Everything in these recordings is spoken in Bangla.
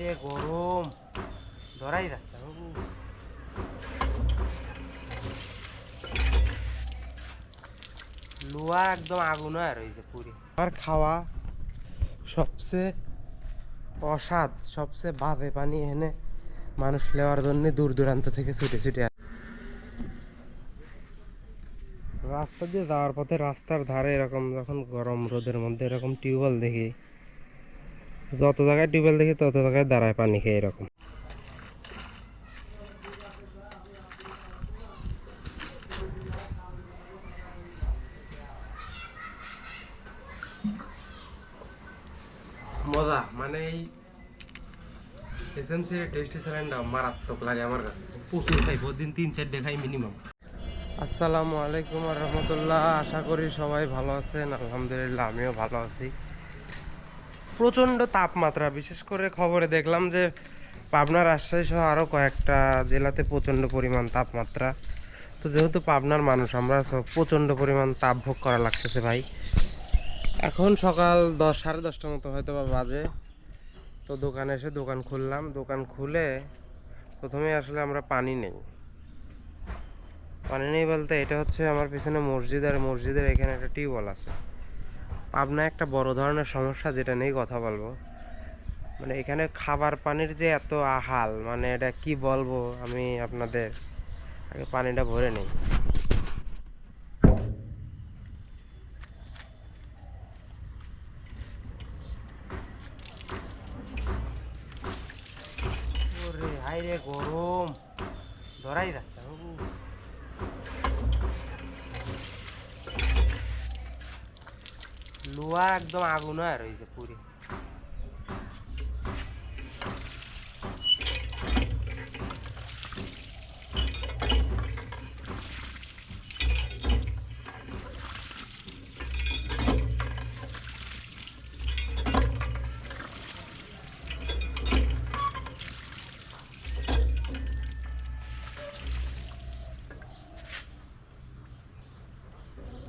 রে গরম ধরাই যাচ্ছে। উহ। লোয়া একদম আগুন হয়ে রয়েছে পুরি আমার খাওয়া সবচেয়ে অসাদ সবচেয়ে বাজে পানি এনে মানুষ নেওয়ার জন্য দূর দূরান্ত থেকে ছুটে ছুটে। রাস্তা দিয়ে যাওয়ার পথে রাস্তার ধারে এরকম যখন গরম রোদের মধ্যে এরকম টিউবওয়েল দেখি যত জায়গায় টিউবওয়েল দেখি তত জায়গায় দাঁড়ায় পানি খেয়ে এরকম। মজা মানে এই এসএমসির টেস্টি স্যালেন্ডটা মারাত্মক লাগে আমার কাছে। প্রচুর খাই প্রতিদিন তিন চারটে খাই মিনিমাম আসসালামু আলাইকুম রহমতুল্লাহ আশা করি সবাই ভালো আছেন। আলহামদুলিল্লাহ আমিও ভালো আছি। প্রচণ্ড তাপমাত্রা। বিশেষ করে খবরে দেখলাম যে পাবনা রাজশাহী সহ আরও কয়েকটা জেলাতে প্রচণ্ড পরিমাণ তাপমাত্রা। তো যেহেতু পাবনার মানুষ, আমরা সব প্রচণ্ড পরিমাণ তাপ ভোগ করা লাগতেছে ভাই। এখন সকাল দশ, সাড়ে দশটার মতো হয়তো বা বাজে। তো দোকানে এসে দোকান খুললাম। দোকান খুলে প্রথমে আসলে আমরা পানি নেই। পানি নেই বলতে এটা হচ্ছে আমার পিছনে মসজিদ আর মসজিদের এখানে একটা টিউবওয়েল আছে। পাবনা একটা বড় ধরনের সমস্যা যেটা নিয়ে কথা বলব। মানে এখানে খাবার পানির যে এত আহাল মানে এটা কি বলব আমি আপনাদের? আগে পানিটা ভরে নেই ওরে হাই রে গরম ধরাই যাচ্ছে না। উহ। লোয়া একদম আগুন হয়ে রয়েছে পুরি।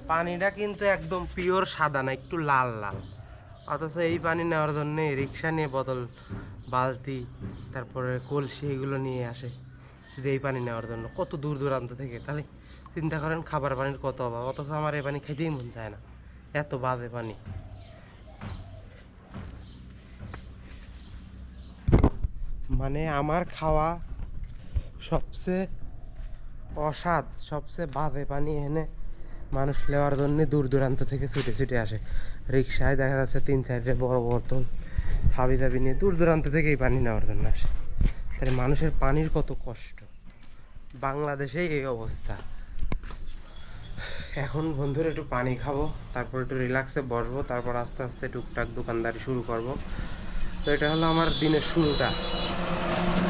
পানিটা কিন্তু একদম পিওর সাদা না, একটু লাল লাল। অথচ এই পানি নেওয়ার জন্য রিক্সা নিয়ে বোতল, বালতি, তারপরে কলসি এগুলো নিয়ে আসে। শুধু এই পানি নেওয়ার জন্য। কত দূর দূরান্ত থেকে, তাহলে চিন্তা করেন খাবার পানির কত অভাব। অথচ আমার এই পানি খেতেই মন চায় না। এত বাজে পানি। মানে আমার খাওয়া সবচেয়ে অসাদ সবচেয়ে বাজে পানি এনে মানুষ নেওয়ার জন্য দূর দূরান্ত থেকে ছুটে ছুটে আসে। রিক্সায় দেখা যাচ্ছে তিন চারটে বড় বোতল হাবি জাবি নিয়ে দূর দূরান্ত থেকে এই পানি নেওয়ার জন্য আসে। তাহলে মানুষের পানির কত কষ্ট। বাংলাদেশেই এই অবস্থা। এখন বন্ধুরা একটু পানি খাব, তারপর একটু রিল্যাক্সে বসবো, তারপর আস্তে আস্তে টুকটাক দোকানদারি শুরু করব। তো এটা হলো আমার দিনের শুরুটা।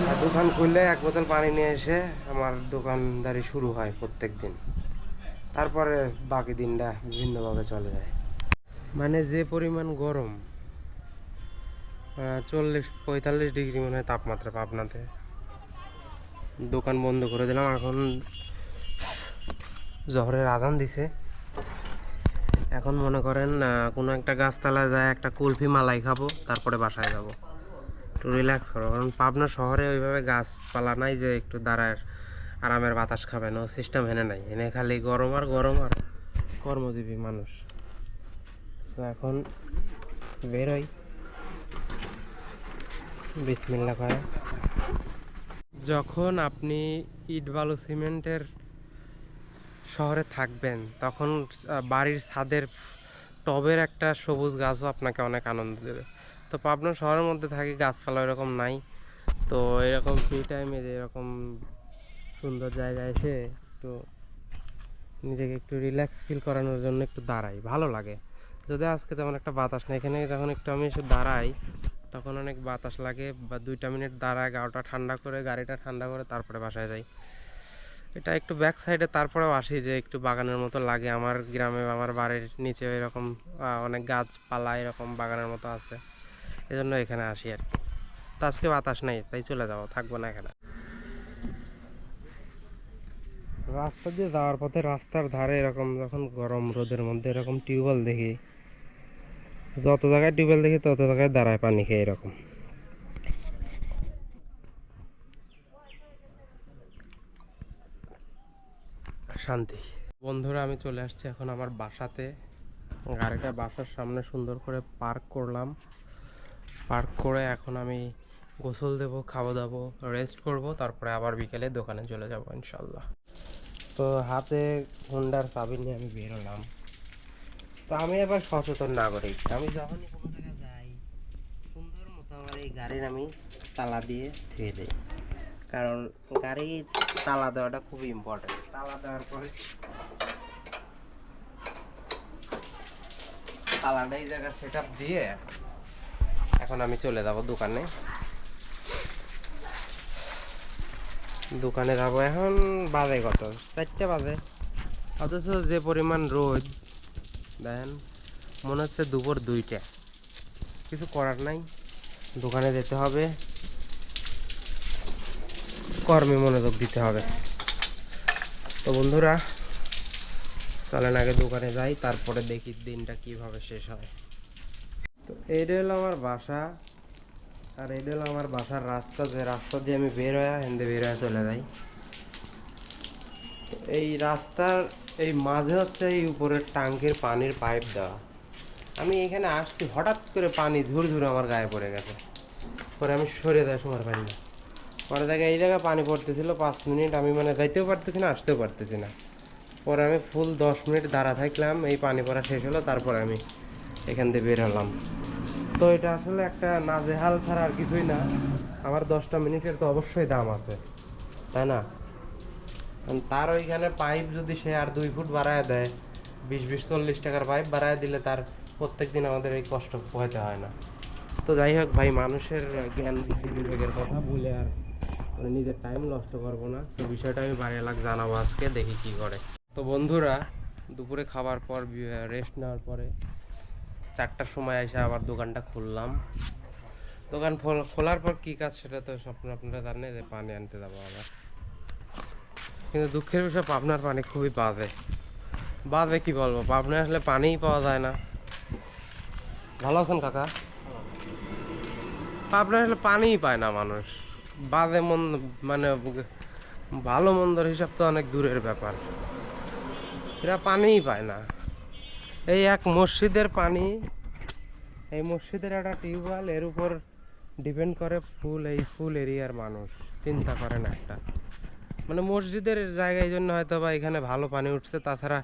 আর দোকান খুললে এক বোতল পানি নিয়ে এসে আমার দোকানদারি শুরু হয় প্রত্যেক দিন তারপরে বাকি দিনটা বিভিন্নভাবে চলে যায়। মানে যে পরিমাণ গরম চল্লিশ, পঁয়তাল্লিশ ডিগ্রি মনে হয় তাপমাত্রা পাবনাতে। দোকান বন্ধ করে দিলাম, এখন জহরের আজান দিছে। এখন মনে করেন কোনো একটা গাছতলায় যায়, একটা কুলফি মালাই খাব, তারপরে বাসায় যাব। একটু রিল্যাক্স করো, কারণ পাবনা শহরে ওইভাবে গাছপালা নাই যে একটু দাঁড়ায় আরামের বাতাস খাবেন ও সিস্টেম এনে নাই। এনে খালি গরম আর গরম আর কর্মজীবী মানুষ। তো এখন বেরোই বিসমিল্লা করে যখন আপনি ইট বালু সিমেন্টের শহরে থাকবেন, তখন বাড়ির ছাদের টবের একটা সবুজ গাছও আপনাকে অনেক আনন্দ দেবে। তো পাবনা শহরের মধ্যে থাকি গাছপালা এরকম নাই। তো এরকম ফ্রি টাইমে যে এরকম সুন্দর জায়গায় এসে একটু নিজেকে একটু রিল্যাক্স ফিল করানোর জন্য একটু দাঁড়াই, ভালো লাগে। যদি আজকে তেমন একটা বাতাস নেই, এখানে যখন একটু আমি এসে দাঁড়াই, তখন অনেক বাতাস লাগে, বা দুইটা মিনিট দাঁড়ায়, গাওটা ঠান্ডা করে, গাড়িটা ঠান্ডা করে, তারপরে বাসায় যাই। এটা একটু ব্যাক সাইডে তারপরেও আসি যে একটু বাগানের মতো লাগে। আমার গ্রামে, আমার বাড়ির নিচে এরকম অনেক গাছপালা এরকম বাগানের মতো আছে। এজন্য এখানে আসি আর কি। তো আজকে বাতাস নেই, তাই চলে যাব, থাকব না এখানে। রাস্তা দিয়ে যাওয়ার পথে রাস্তার ধারে এরকম যখন গরম রোদের মধ্যে এরকম টিউবওয়েল দেখি, যত জায়গায় টিউবওয়েল দেখি তত জায়গায় দাঁড়ায় পানি খেয়ে এরকম। শান্তি। বন্ধুরা, আমি চলে আসছি এখন আমার বাসাতে। গাড়িটা বাসার সামনে সুন্দর করে পার্ক করলাম। পার্ক করে এখন আমি গোসল দেবো, খাওয়া দাবো রেস্ট করব, তারপরে আবার বিকেলে দোকানে চলে যাব, ইনশাল্লাহ। তো হাতে হোন্ডার চাবি নিয়ে আমি বেরোলাম তো আমি আবার সচেতন নাগরিক। আমি যখনই কোনো জায়গায় যাই, সুন্দর মতো আমার এই গাড়ির আমি তালা দিয়ে ধুয়ে দিই। কারণ গাড়ি তালা দেওয়াটা খুব ইম্পর্টেন্ট তালা দেওয়ার পরে তালাটা এই জায়গায় সেট দিয়ে এখন আমি চলে যাব দোকানে। দোকানে যাব। এখন বাজে কত? চারটে বাজে। অথচ যে পরিমাণ রোদ দেন মনে হচ্ছে দুপুর দুইটা। কিছু করার নাই। দোকানে যেতে হবে। কর্মে মনোযোগ দিতে হবে। তো বন্ধুরা, চলেন আগে দোকানে যাই, তারপরে দেখি দিনটা কীভাবে শেষ হয়। তো এইটা হলো আমার বাসা। আর এইটা হলো আমার বাসার রাস্তা, যে রাস্তা দিয়ে আমি বের হয়ে হিন্দে বের হয়ে চলে যাই। এই রাস্তার, এই মাঝে হচ্ছে এই উপরের টাঙ্কির পানির পাইপ দেওয়া। আমি এখানে আসছি, হঠাৎ করে পানি ঝুর ঝুর আমার গায়ে পড়ে গেছে। পরে আমি সরে যাই সময় পারি না পরে দেখে এই জায়গায় পানি পড়তেছিল, পাঁচ মিনিট আমি মানে যাইতেও পারতেছি না, আসতেও পারতেছি না। পরে আমি ফুল দশ মিনিট দাঁড়া থাকলাম, এই পানি পড়া শেষ হলো, তারপরে আমি এখান থেকে বের হলাম। তো এটা আসলে একটা নাজেহাল ছাড়া আর কিছুই না। আমার দশটা মিনিটের তো অবশ্যই দাম আছে, তাই না? তার ওইখানে পাইপ যদি সে আর দুই ফুট বাড়ায় দেয়, বিশ বিশ চল্লিশ টাকার পাইপ বাড়ায় দিলে তার প্রত্যেক দিন আমাদের এই কষ্ট পোহাতে হয় না। তো যাই হোক ভাই, মানুষের জ্ঞান বিবেকের কথা বলে আর মানে নিজের টাইম নষ্ট করব না। তো বিষয়টা আমি বাড়ি এলাক জানাব আজকে, দেখি কি করে। তো বন্ধুরা, দুপুরে খাবার পর রেস্ট নেওয়ার পরে চারটার সময় এসে আবার দোকানটা খুললাম। দোকান খোল- খোলার পর কি কাজ সেটা তো স্বপ্ন, আপনারা জানেন যে পানি আনতে যাব আবার। কিন্তু দুঃখের বিষয়, পাবনার পানি খুবই বাজে। বাজে কি বলব? পাবনায় আসলে পানিই পাওয়া যায় না। ভালো আছেন কাকা? পাবনায় আসলে পানিই পায় না মানুষ। বাজে মন মানে ভালো মন্দর হিসাব তো অনেক দূরের ব্যাপার। এরা পানিই পায় না। এই এক মসজিদের পানি। এই মসজিদের একটা টিউবওয়েল, এর উপর ডিপেন্ড করে ফুল, এই ফুল এরিয়ার মানুষ। চিন্তা করেন একটা। মানে মসজিদের জায়গায় জন্য হয়তো বা এখানে ভালো পানি উঠছে, তাছাড়া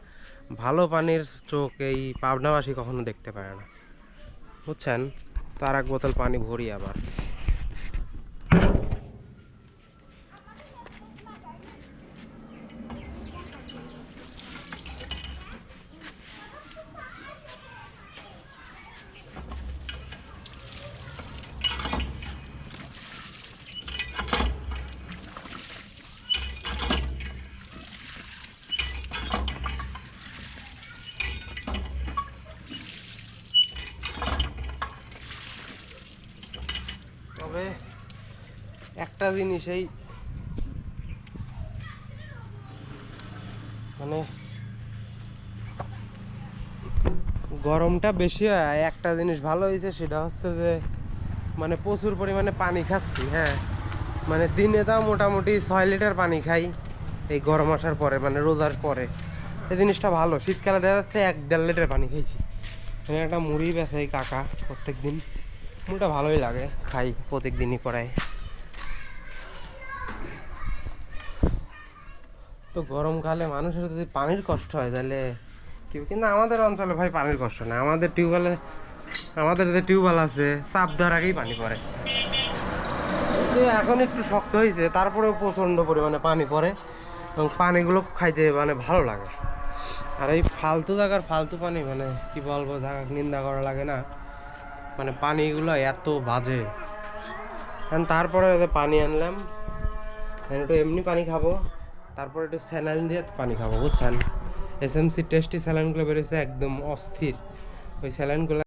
ভালো পানির চোখ এই পাবনাবাসী কখনো দেখতে পারে না। বুঝছেন? তার এক বোতল পানি ভরি আবার। একটা জিনিস এই মানে গরমটা বেশি হয় একটা জিনিস ভালো হয়েছে সেটা হচ্ছে যে মানে প্রচুর পরিমাণে পানি খাচ্ছি হ্যাঁ। মানে দিনে তাও মোটামুটি ছয় লিটার পানি খাই এই গরম আসার পরে মানে রোজার পরে। এই জিনিসটা ভালো। শীতকালে দেখা যাচ্ছে এক দেড় লিটার পানি খাইছি। এখানে একটা মুড়ি বেছে কাকা প্রত্যেক দিন মুড়িটা ভালোই লাগে খাই প্রত্যেক দিনই পড়ায় তো গরমকালে মানুষের যদি পানির কষ্ট হয়, তাহলে কিন্তু আমাদের অঞ্চলে ভাই পানির কষ্ট না। আমাদের টিউবওয়েলে, আমাদের যে টিউবওয়েল আছে, চাপ দেওয়ার আগেই পানি পড়ে। এখন একটু শক্ত হয়েছে, তারপরেও প্রচণ্ড পরিমাণে পানি পড়ে এবং পানিগুলো খাইতে মানে ভালো লাগে। আর এই ফালতু জায়গার ফালতু পানি মানে কি বলব, জায়গা নিন্দা করা লাগে না। মানে পানিগুলো এত বাজে। তারপরে পানি আনলাম একটু এমনি পানি খাব। তারপরে একটু স্যালাইন দিয়ে পানি খাব, বুঝছেন? এস এম সি টেস্টি স্যালাইনগুলো বেরোছে একদম অস্থির। ওই স্যালাইনগুলো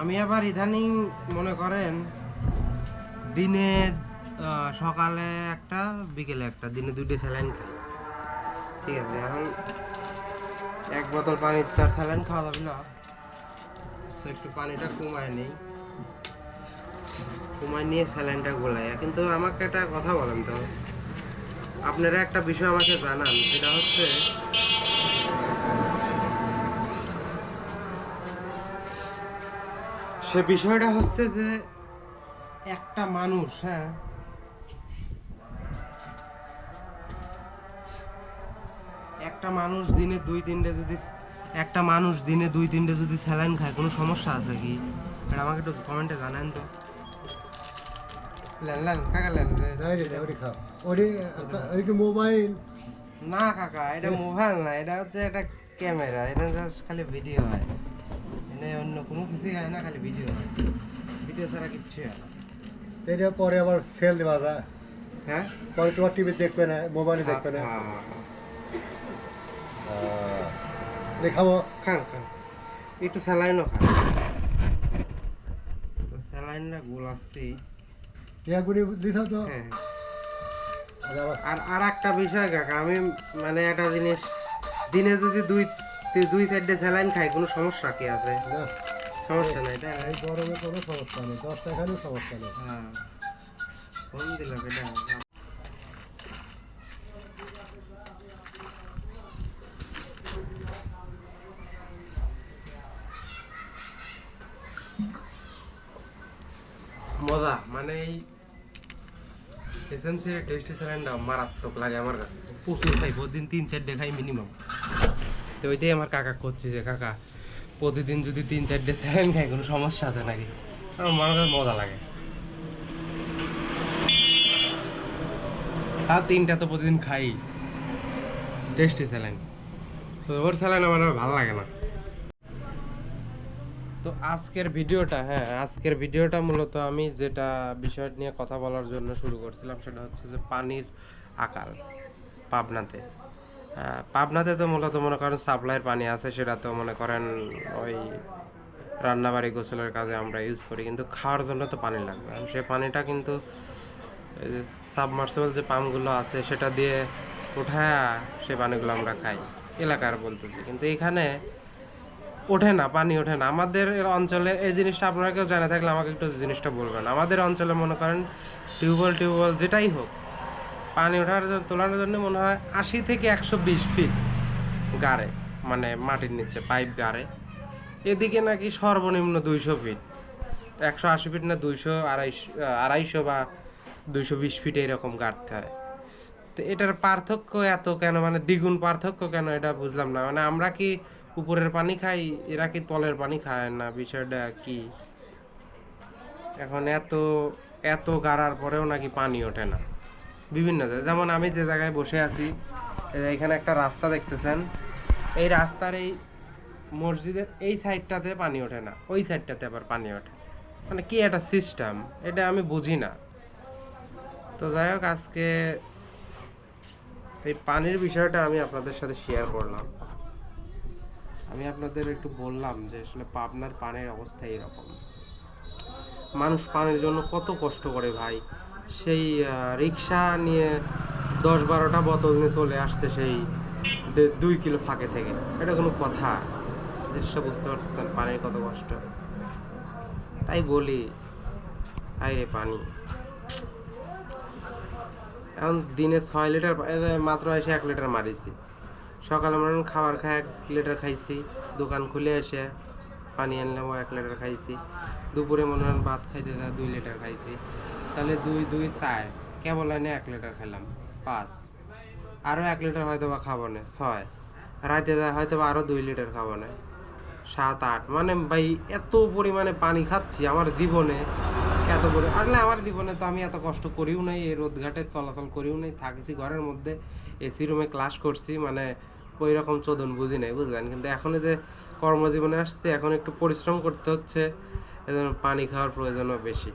আমি আবার ইদানিং মনে করেন, দিনে সকালে একটা, বিকেলে একটা, দিনে দুইটা স্যালাইন খাই। ঠিক আছে, এখন এক বোতল পানি তার স্যালাইন খাওয়া যাবে না। একটু পানিটা কমায় নেই। কমায় নিয়ে স্যালাইনটা গোলাই কিন্তু আমাকে একটা কথা বলেন তো। আপনারা একটা বিষয় আমাকে জানান, সেটা হচ্ছে, সে বিষয়টা হচ্ছে যে একটা মানুষ হ্যাঁ একটা মানুষ দিনে দুই তিনটে যদি, একটা মানুষ দিনে দুই তিনটে যদি স্যালাইন খায়, কোনো সমস্যা আছে কি? এটা আমাকে একটু কমেন্টে জানান তো। লেন কাকা লেন নাই রে ওরি খাও ওরি ওরি কি মোবাইল না কাকা এটা মোবাইল না এটা হচ্ছে একটা ক্যামেরা এটা জাস্ট খালি ভিডিও হয় এটা অন্য কোনো কিছুই হয় না খালি ভিডিও হয় ভিডিও ছাড়া কিচ্ছু হয় না এটা পরে আবার সেল দেওয়া যায় হ্যাঁ পরে তোমার টিভি দেখবে না মোবাইলে দেখবে না। দেখাবো খান খান একটু স্যালাইনও খান স্যালাইনটা গোলাচ্ছি টিয়া তো? হ্যাঁ। আর আর একটা বিষয় কাকা আমি মানে একটা জিনিস দিনে যদি দুই দুই চারটে স্যালাইন খাই কোনো সমস্যা কি আছে? সমস্যা নাই তাই এই গরমে কোনো সমস্যা নেই দশ টাকারও সমস্যা নেই। হ্যাঁ। ফোন দিল এটা মজা মানে এই এসেন্সি টেস্টি স্যালাইনটা মারাত্মক লাগে আমার কাছে। প্রচুর খাই প্রতিদিন তিন চারটে খাই মিনিমাম তো ওইটাই আমার কাকা করছে যে, কাকা, প্রতিদিন যদি তিন চারটে স্যালাইন খাই কোনো সমস্যা আছে নাকি? আমার মনে হয় মজা লাগে। আর তিনটা তো প্রতিদিন খাই। টেস্টি স্যালাইন তো ওর স্যালাইন আমার ভালো লাগে না। তো আজকের ভিডিওটা হ্যাঁ আজকের ভিডিওটা মূলত আমি যেটা বিষয় নিয়ে কথা বলার জন্য শুরু করছিলাম সেটা হচ্ছে যে পানির আকাল পাবনাতে। পাবনাতে তো মূলত মনে করেন সাপ্লাইয়ের পানি আছে, সেটা তো মনে করেন ওই রান্নাবাড়ি গোসলের কাজে আমরা ইউজ করি, কিন্তু খাওয়ার জন্য তো পানি লাগবে। সে পানিটা কিন্তু সাবমার্সিবল যে পাম্পগুলো আছে, সেটা দিয়ে উঠায় সে পানিগুলো আমরা খাই। এলাকার বলতেছি। কিন্তু এখানে ওঠে না, পানি ওঠে না। আমাদের অঞ্চলে এই জিনিসটা আপনারা কেউ জানা থাকলে আমাকে একটু জিনিসটা বলবেন। আমাদের অঞ্চলে মনে করেন টিউবওয়েল টিউবওয়েল, যেটাই হোক, পানি ওঠার তোলার জন্য মনে হয় আশি থেকে একশো বিশ ফিট গাড়ে মানে মাটির নিচে, পাইপ গাড়ে। এদিকে নাকি সর্বনিম্ন দুইশো ফিট। একশো আশি ফিট না দুইশো আড়াইশো আড়াইশো বা দুইশো বিশ ফিট এরকম গাড়তে হয়। তো এটার পার্থক্য এত কেন? মানে দ্বিগুণ পার্থক্য কেন? এটা বুঝলাম না। মানে আমরা কি উপরের পানি খাই, এরা কি তলের পানি খায় না? বিষয়টা কি? এখন এত এত গাড়ার পরেও নাকি পানি ওঠে না। বিভিন্ন যেমন আমি যে জায়গায় বসে আছি এখানে একটা রাস্তা দেখতেছেন। এই রাস্তার এই মসজিদের এই সাইডটাতে পানি ওঠে না। ওই সাইডটাতে আবার পানি ওঠে। মানে কি একটা সিস্টেম এটা আমি বুঝি না। তো যাই হোক, আজকে এই পানির বিষয়টা আমি আপনাদের সাথে শেয়ার করলাম। আমি আপনাদের একটু বললাম যে আসলে পাবনার পানের অবস্থা এরকম। মানুষ পানের জন্য কত কষ্ট করে ভাই। সেই রিক্সা নিয়ে দশ বারোটা বোতল নিয়ে চলে আসছে সেই দুই কিলো ফাঁকে থেকে। এটা কোনো কথা। জিনিসটা বুঝতে পারতেছেন পানির কত কষ্ট। তাই বলি আই রে পানি। এখন দিনে ছয় লিটার মাত্র এসে এক লিটার মারিছি। সকালে মনে খাবার খাই, এক লিটার খাইছি। দোকান খুলে এসে পানি আনলাম এক লিটার খাইছি। দুপুরে মনে হয় ভাত খাইতে যা দুই লিটার খাইছি। তাহলে দুই দুই চার কেবল এনে এক লিটার খেলাম, পাঁচ। আরও এক লিটার হয়তো বা খাব না, ছয়। রাতে যা হয়তো বা আরও দুই লিটার খাব না। সাত, আট। মানে ভাই, এত পরিমাণে পানি খাচ্ছি আমার জীবনে। এত পরি আসলে আমার জীবনে তো আমি এত কষ্ট করিও নাই, এই রোদ ঘাটে চলাচল করিও নাই, থাকছি ঘরের মধ্যে। এসি রুমে ক্লাস করছি মানে ওই রকম চোদন বুঝি নাই, বুঝলেন? কিন্তু এখন যে কর্মজীবনে আসছে, এখন একটু পরিশ্রম করতে হচ্ছে, এজন্য পানি খাওয়ার প্রয়োজনও বেশি।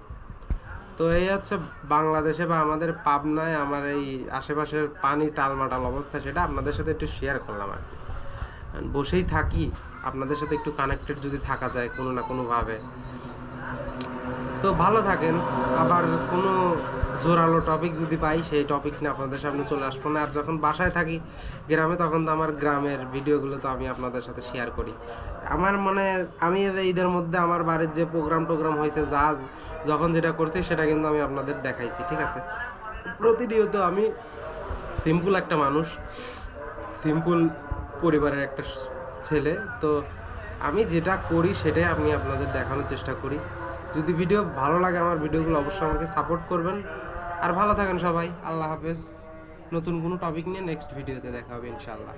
তো এই হচ্ছে বাংলাদেশে বা আমাদের পাবনায় আমার এই আশেপাশের পানি টালমাটাল অবস্থা, সেটা আপনাদের সাথে একটু শেয়ার করলাম আর কি। বসেই থাকি, আপনাদের সাথে একটু কানেক্টেড যদি থাকা যায় কোনো না কোনোভাবে। তো ভালো থাকেন, আবার কোনো জোরালো টপিক যদি পাই, সেই টপিক নিয়ে আপনাদের সামনে চলে আসব না। আর যখন বাসায় থাকি গ্রামে, তখন তো আমার গ্রামের ভিডিওগুলো তো আমি আপনাদের সাথে শেয়ার করি। আমার মানে আমি ঈদের মধ্যে আমার বাড়ির যে প্রোগ্রাম টোগ্রাম হয়েছে যা যখন যেটা করছি, সেটা কিন্তু আমি আপনাদের দেখাইছি, ঠিক আছে? প্রতিনিয়ত আমি সিম্পল একটা মানুষ সিম্পল পরিবারের একটা ছেলে। তো আমি যেটা করি, সেটাই আমি আপনাদের দেখানোর চেষ্টা করি। যদি ভিডিও ভালো লাগে আমার ভিডিওগুলো, অবশ্যই আমাকে সাপোর্ট করবেন। আর ভালো থাকেন সবাই, আল্লাহ হাফেজ। নতুন কোনো টপিক নিয়ে নেক্সট ভিডিওতে দেখা হবে ইনশাআল্লাহ।